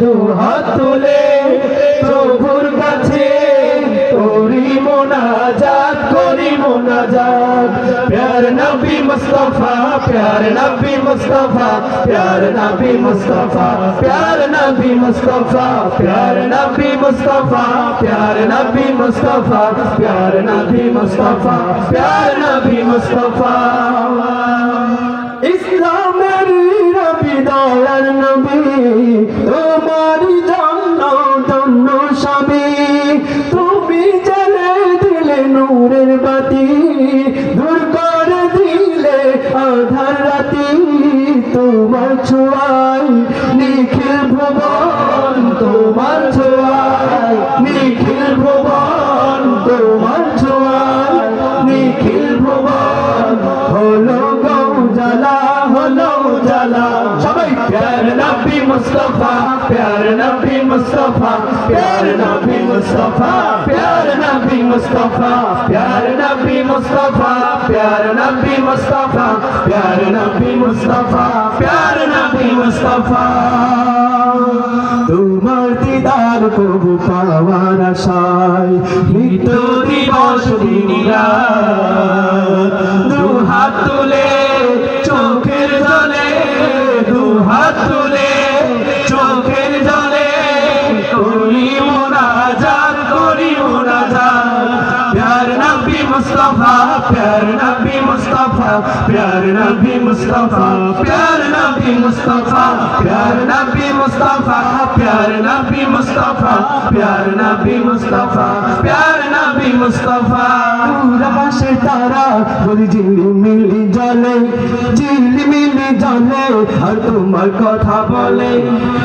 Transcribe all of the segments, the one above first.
দু হাত তুলে, প্রভুর কাছে করি মোনাজাত করি মোনাজাত। প্যার নবী মুস্তাফা, প্যার নবী মুস্তাফা, প্যার নবী মুস্তাফা, প্যার নবী মুস্তাফা, প্যার নবী মুস্তাফা, প্যার নবী মুস্তাফা, প্যার নবী মুস্তাফা, প্যার নবী মুস্তাফা। দূর করে দিলে আধার রাতি তোমার ছোঁয়ায়, নিখিল ভুবন তোমার ছোঁয়ায়, নিখিল ভুবন তোমার ছোঁয়ায়, নিখিল ভুবন হলো গো জ্বালা হলো জ্বালা সবাই প্যার নবী মুস্তফা, প্যার নবী মুস্তফা, প্যার নবী মুস্তফা, প্যার नबी मुस्तफ़ा प्यार नबी मुस्तफ़ा प्यार नबी मुस्तफ़ा प्यार नबी मुस्तफ़ा प्यार नबी मुस्तफ़ा তোমার দিদার কবু পাওয়ার আশায় মৃত্যু मुस्तफ़ा प्यार नबी मुस्तफ़ा प्यार नबी मुस्तफ़ा प्यार नबी मुस्तफ़ा प्यार नबी मुस्तफ़ा प्यार नबी मुस्तफ़ा प्यार नबी मुस्तफ़ा प्यार নবী মুস্তাফা আকাশে তারা বলি ঝিলিমিলি জলে ঝিলিমিলি জলে আর তোমার কথা বলে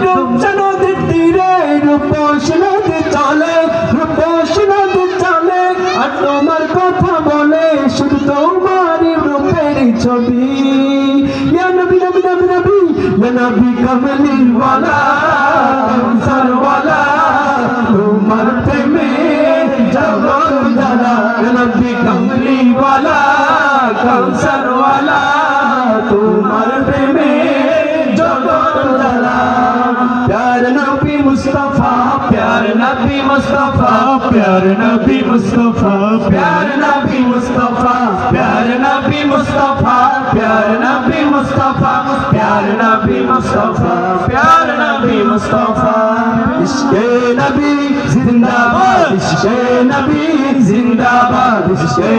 রূপসা নদীর তীরে রূপস নদী চলে রূপ ছবি ইয়া নবী নবী নবী নবী, ইয়া নবী কমলি ওয়ালা কমলি ওয়ালা তোমার প্রেমে প্যার নবী মুস্তফা, প্যার নবী মুস্তফা, প্যার নবী মুস্তফা, প্যার নবী মুস্তফা मुस्तफ़ा प्यार नबी मुस्तफ़ा प्यार नबी मुस्तफ़ा इश्के नबी जिंदाबाद इश्के नबी जिंदाबाद इश्के